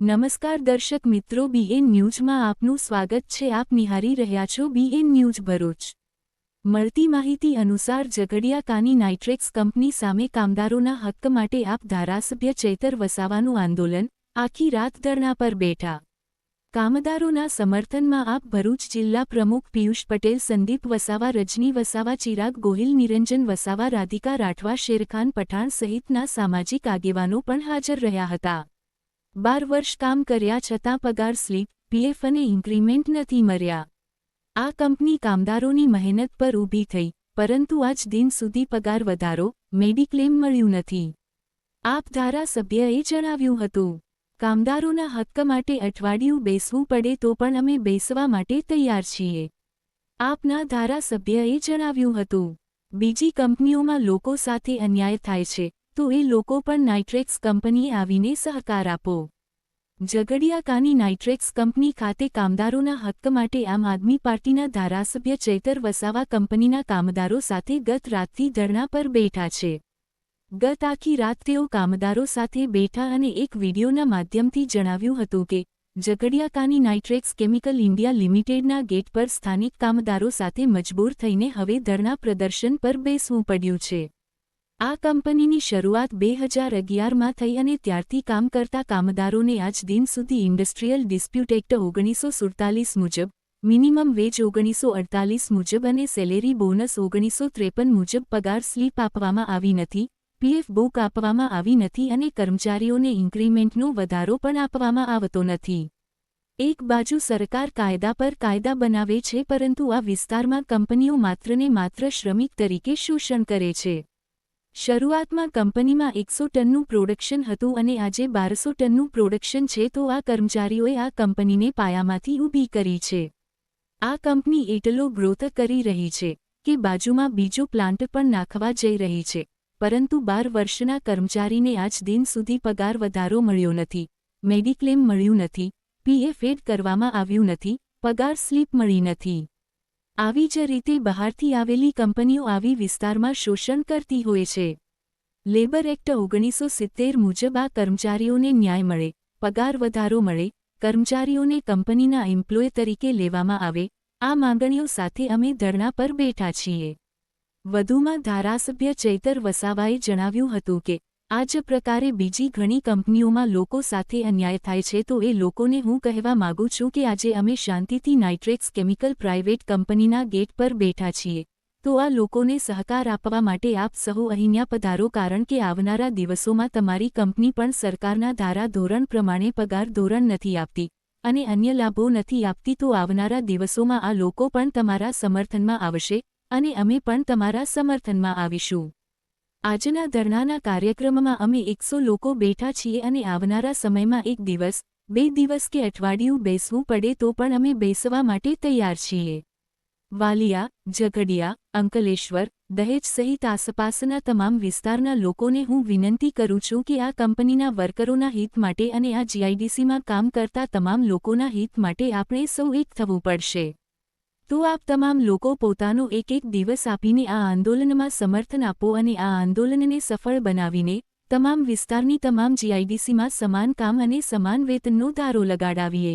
નમસ્કાર દર્શક મિત્રો બીએન ન્યૂઝમાં આપનું સ્વાગત છે. આપ નિહારી રહ્યા છો બીએન ન્યૂઝ ભરૂચ. મળતી માહિતી અનુસાર ઝઘડિયા કાની નાઇટ્રેક્સ કંપની સામે કામદારોના હક્ક માટે આપ ધારાસભ્ય ચૈતર વસાવાનું આંદોલન આખી રાત ધરણા પર બેઠા. કામદારોના સમર્થનમાં આપ ભરૂચ જિલ્લા પ્રમુખ પિયુષ પટેલ, સંદીપ વસાવા, રજની વસાવા, ચિરાગ ગોહિલ, નિરંજન વસાવા, રાધિકા રાઠવા, શેરખાન પઠાણ સહિતના સામાજિક આગેવાનો પણ હાજર રહ્યા હતા. બાર વર્ષ કામ કર્યા છતાં પગાર સ્લીપ, પીએફ અને ઇન્ક્રીમેન્ટ નથી મળ્યા. આ કંપની કામદારોની મહેનત પર ઊભી થઈ, પરંતુ આજ દિન સુધી પગાર વધારો, મેડિક્લેમ મળ્યું નથી. આપ ધારાસભ્યએ જણાવ્યું હતું, કામદારોના હક્ક માટે અઠવાડિયું બેસવું પડે તો પણ અમે બેસવા માટે તૈયાર છીએ. આપના ધારાસભ્યએ જણાવ્યું હતું, બીજી કંપનીઓમાં લોકો સાથે અન્યાય થાય છે તો એ લોકો પણ નાઇટ્રેક્સ કંપનીએ આવીને સહકાર આપો. ઝઘડિયાકાની નાઇટ્રેક્સ કંપની ખાતે કામદારોના હક્ક માટે આમ આદમી પાર્ટીના ધારાસભ્ય ચૈતર વસાવા કંપનીના કામદારો સાથે ગત રાતથી ધરણા પર બેઠા છે. ગત આખી રાત તેઓ કામદારો સાથે બેઠા અને એક વિડીયોના માધ્યમથી જણાવ્યું હતું કે, ઝઘડિયાકાની નાઇટ્રેક્સ કેમિકલ ઇન્ડિયા લિમિટેડના ગેટ પર સ્થાનિક કામદારો સાથે મજબૂર થઈને હવે ધરણા પ્રદર્શન પર બેસવું પડ્યું છે. આ કંપનીની શરૂઆત બે હજાર અગિયારમાં થઈ અને ત્યારથી કામ કરતા કામદારોને આજ દિન સુધી ઇન્ડસ્ટ્રીયલ ડિસ્પ્યુટ એક્ટ ઓગણીસો સુડતાલીસ મુજબ, મિનિમમ વેજ ઓગણીસો અડતાલીસ મુજબ અને સેલેરી બોનસ ઓગણીસો ત્રેપન મુજબ પગાર સ્લીપ આપવામાં આવી નથી, પીએફ બુક આપવામાં આવી નથી અને કર્મચારીઓને ઇન્ક્રીમેન્ટનો વધારો પણ આપવામાં આવતો નથી. એક બાજુ સરકાર કાયદા પર કાયદા બનાવે છે પરંતુ આ વિસ્તારમાં કંપનીઓ માત્રને માત્ર શ્રમિક તરીકે શોષણ કરે છે. શરૂઆતમાં કંપનીમાં એકસો ટનનું પ્રોડક્શન હતું અને આજે બારસો ટનનું પ્રોડક્શન છે તો આ કર્મચારીઓએ આ કંપનીને પાયામાંથી ઊભી કરી છે. આ કંપની એટલો ગ્રોથ કરી રહી છે કે બાજુમાં બીજો પ્લાન્ટ પણ નાખવા જઈ રહી છે, પરંતુ બાર વર્ષના કર્મચારીને આજ દિન સુધી પગાર વધારો મળ્યો નથી, મેડિક્લેમ મળ્યું નથી પીએફ એડ કરવામાં આવ્યું નથી, પગાર સ્લીપ મળી નથી. આવી જ રીતે બહારથી આવેલી કંપનીઓ આવી વિસ્તારમાં શોષણ કરતી હોય છે. લેબર એક્ટ ઓગણીસો સિત્તેર મુજબ આ કર્મચારીઓને ન્યાય મળે, પગાર વધારો મળે, કર્મચારીઓને કંપનીના એમ્પ્લોય તરીકે લેવામાં આવે, આ માંગણીઓ સાથે અમે ધરણા પર બેઠા છીએ. વધુમાં ધારાસભ્ય ચૈતર વસાવાએ જણાવ્યું હતું કે આ જ પ્રકારે બીજી ઘણી કંપનીઓમાં લોકો સાથે અન્યાય થાય છે તો એ લોકોને હું કહેવા માગું છું કે આજે અમે શાંતિથી નાઇટ્રેક્સ કેમિકલ પ્રાઇવેટ કંપનીના ગેટ પર બેઠા છીએ. તો આ લોકોને સહકાર આપવા માટે આપ સહુ અહીંયા પધારો કારણ કે આવનારા દિવસોમાં તમારી કંપની પણ સરકારના ધારા ધોરણ પ્રમાણે પગાર ધોરણ નથી આપતી અને અન્ય લાભો નથી આપતી તો આવનારા દિવસોમાં આ લોકો પણ તમારા સમર્થનમાં આવશે અને અમે પણ તમારા સમર્થનમાં આવીશું. આજના ધરણાના કાર્યક્રમમાં અમે એકસો લોકો બેઠા છીએ અને આવનારા સમયમાં એક દિવસ, બે દિવસ કે અઠવાડિયું બેસવું પડે તો પણ અમે બેસવા માટે તૈયાર છીએ. વાલિયા, ઝઘડિયા, અંકલેશ્વર, દહેજ સહિત આસપાસના તમામ વિસ્તારના લોકોને હું વિનંતી કરું છું કે આ કંપનીના વર્કરોના હિત માટે અને આ જીઆઈડીસીમાં કામ કરતા તમામ લોકોના હિત માટે આપણે સૌ એક થવું પડશે. તો આપ તમામ લોકો પોતાનો એક એક દિવસ આપીને આ આંદોલનમાં સમર્થન આપો અને આ આંદોલનને સફળ બનાવીને તમામ વિસ્તારની તમામ જીઆઈડીસીમાં સમાન કામ અને સમાન વેતનનો ધારો લગાડાવીએ.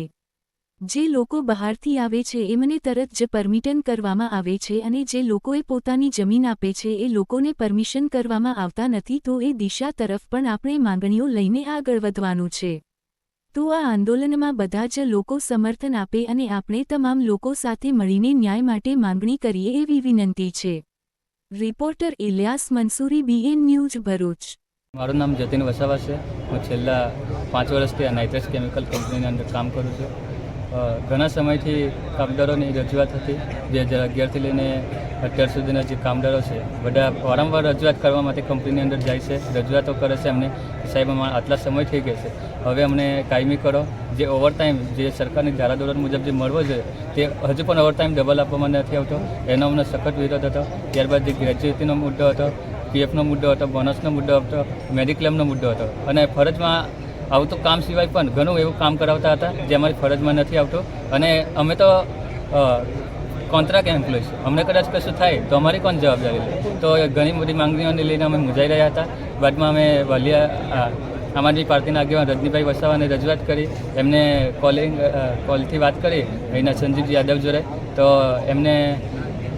જે લોકો બહારથી આવે છે એમને તરત જ પરમિટન કરવામાં આવે છે અને જે લોકોએ પોતાની જમીન આપે છે એ લોકોને પરમિશન કરવામાં આવતા નથી તો એ દિશા તરફ પણ આપણે માંગણીઓ લઈને આગળ વધવાનું છે. તો આ આંદોલનમાં બધા જ લોકો સમર્થન આપે અને આપણે તમામ લોકો સાથે મળીને ન્યાય માટે માંગણી કરીએ એવી વિનંતી છે. Reporter Iliyas Mansuri BN news Bharuch. મારું નામ જતીન વસાવા છે. હું છેલ્લા પાંચ વર્ષથી આ નાઇટ્રસ કેમિકલ કંપનીની અંદર કામ કરું છું. ઘણા સમયથી કામદારોની રજૂઆત હતી. બે હજાર અગિયારથી લઈને અત્યાર સુધીના જે કામદારો છે, બધા વારંવાર રજૂઆત કરવા માટે કંપનીની અંદર જાય છે, રજૂઆતો કરે છે અમને સાહેબ, અમારા આટલા સમય થઈ ગયા છે. હવે અમને કાયમી કરો. જે ઓવરટાઈમ જે સરકારની ધારાધોરણ મુજબ જે મળવો જોઈએ, તે હજુ પણ ઓવરટાઈમ ડબલ આપવામાં નથી આવતો. એનો અમને સખત વિરોધ હતો. ત્યારબાદ જે ગ્રેજ્યુએટીનો મુદ્દો હતો પીએફનો મુદ્દો હતો બોનસનો મુદ્દો હતો મેડિક્લેમનો મુદ્દો હતો. અને ફરજમાં આવતું કામ સિવાય પણ ઘણું એવું કામ કરાવતા હતા જે અમારી ફરજમાં નથી આવતું. અને અમે તો કોન્ટ્રાક્ટ એમ્પ્લોય છે અમને કદાચ કશું થાય તો અમારી કોણ જવાબદારી લે તો ઘણી બધી માંગણીઓને લઈને અમે મૂંઝાઈ રહ્યા હતા. બાદમાં અમે વાલિયા આમ આદમી પાર્ટીના આગેવાન રજનીભાઈ વસાવાને રજૂઆત કરી. એમને કોલિંગ કોલથી વાત કરી. અહીંના સંજીવ યાદવ જોડે. તો એમને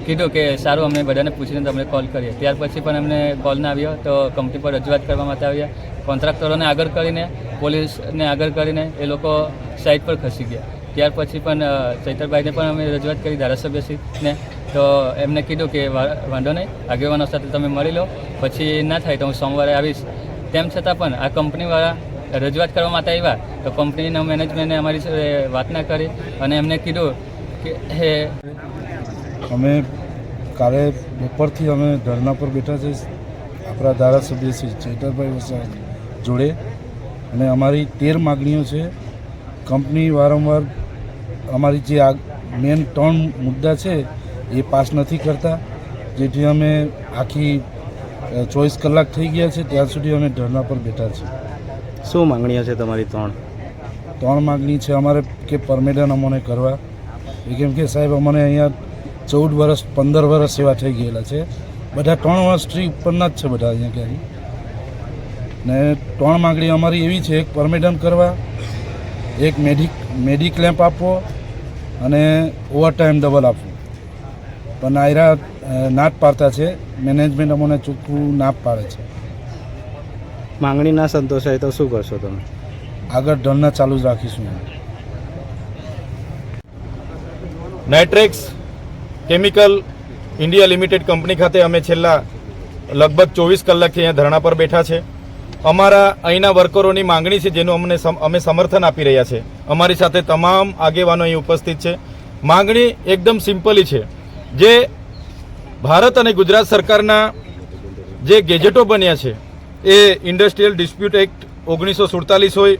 કીધું કે સારું, અમને બધાને પૂછીને તમને કોલ કરીએ. ત્યાર પછી પણ એમને કોલ ના આવ્યો તો કંપની પર રજૂઆત કરવા માટે આવ્યા. કોન્ટ્રાક્ટરોને આગળ કરીને પોલીસને આગળ કરીને એ લોકો સાઇટ પર ખસી ગયા. ત્યાર પછી પણ ચૈતરભાઈને પણ અમે રજૂઆત કરી, ધારાસભ્યશ્રીને. તો એમને કીધું કે વાંધો નહીં, આગેવાનો સાથે તમે મળી લો. પછી ના થાય તો હું સોમવારે આવીશ. તેમ છતાં પણ આ કંપનીવાળા રજૂઆત કરવા માટે આવ્યા તો કંપનીના મેનેજમેન્ટે અમારી વાત ના કરી અને એમને કીધું કે, હે અમે કાલે બપોરથી અમે ધરના પર બેઠા છે આપણા ધારાસભ્ય શ્રી ચેતરભાઈ વસાવા જોડે. અને અમારી તેર માગણીઓ છે. કંપની વારંવાર અમારી જે આ મેન ત્રણ મુદ્દા છે એ પાસ નથી કરતા. જેથી અમે આખી ચોવીસ કલાક થઈ ગયા છે. ત્યાં સુધી અમે ધરના પર બેઠા છીએ. શું માગણીઓ છે તમારી ત્રણ? ત્રણ માગણી છે અમારે કે પરમેડન અમને કરવા. એ કેમ કે સાહેબ અમને અહીંયા ચૌદ વર્ષ પંદર વર્ષ એવા થઈ ગયેલા છે. બધા ત્રણ વર્ષથી ઉપરના જ છે બધા અહીંયા ક્યાંય. ને ત્રણ માગણી અમારી એવી છે એક પરમેડન કરવા એક મેડિક મેડિક્લેમ્પ આપવો અને ઓવરટાઈમ ડબલ આપવું. પણ આયરા ના જ પાડતા છે મેનેજમેન્ટ અમને ચૂકવું ના પાડે છે. માંગણી ના સંતોષાય તો શું કરશો તમે? આગળ ધરના ચાલુ જ રાખીશું Nitrex chemical India limited company ખાતે અમે છેલ્લા લગભગ ચોવીસ કલાકથી અહીંયા ધરણા પર બેઠા છે. અમારા અહીંના વર્કરોની માંગણી છે, જેનું અમને અમે સમર્થન આપી રહ્યા છે. અમારી સાથે તમામ આગેવાનો અહીં ઉપસ્થિત છે. માંગણી એકદમ સિમ્પલી છે. જે ભારત અને ગુજરાત સરકારના જે ગેજેટો બન્યા છે, એ ઇન્ડસ્ટ્રીયલ ડિસ્પ્યુટ એક્ટ ઓગણીસો સુડતાલીસ હોય,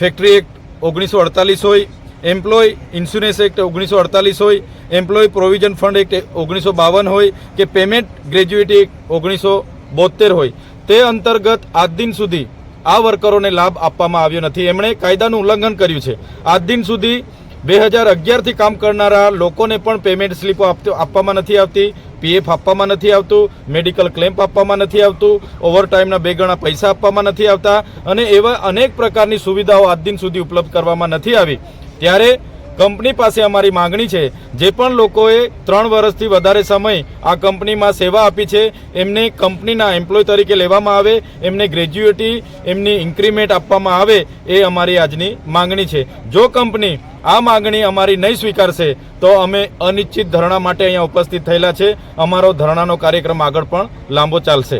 ફેક્ટરી એક્ટ ઓગણીસો અડતાલીસ હોય એમ્પ્લોય ઇન્સ્યોરન્સ એક્ટ ઓગણીસો અડતાલીસ હોય એમ્પ્લોય પ્રોવિઝન ફંડ એક્ટ ઓગણીસો બાવન હોય કે પેમેન્ટ ગ્રેજ્યુએટી એક્ટ ઓગણીસો બોતેર હોય. તે અંતર્ગત આજ દિન સુધી આ વર્કરોને લાભ આપવામાં આવ્યો નથી. એમણે કાયદાનું ઉલ્લંઘન કર્યું છે. આજ દિન સુધી બે હજાર અગિયારથી કામ કરનારા લોકોને પણ પેમેન્ટ સ્લીપો આપવામાં નથી આવતી પીએફ આપવામાં નથી આવતું મેડિકલ ક્લેમ્પ આપવામાં નથી આવતું ઓવરટાઈમના બે ગણા પૈસા આપવામાં નથી આવતા અને એવા અનેક પ્રકારની સુવિધાઓ આજ દિન સુધી ઉપલબ્ધ કરવામાં નથી આવી. ત્યારે કંપની પાસે અમારી માંગણી છે, જે પણ લોકોએ ત્રણ વર્ષથી વધારે સમય આ કંપનીમાં સેવા આપી છે, એમને કંપનીના એમ્પ્લોય તરીકે લેવામાં આવે, એમને ગ્રેજ્યુએટી, એમની ઇન્ક્રીમેન્ટ આપવામાં આવે એ અમારી આજની માંગણી છે. જો કંપની આ માગણી અમારી નહીં સ્વીકારશે, તો અમે અનિશ્ચિત ધરણા માટે અહીંયા ઉપસ્થિત થયેલા છે. અમારો ધરણાનો કાર્યક્રમ આગળ પણ લાંબો ચાલશે.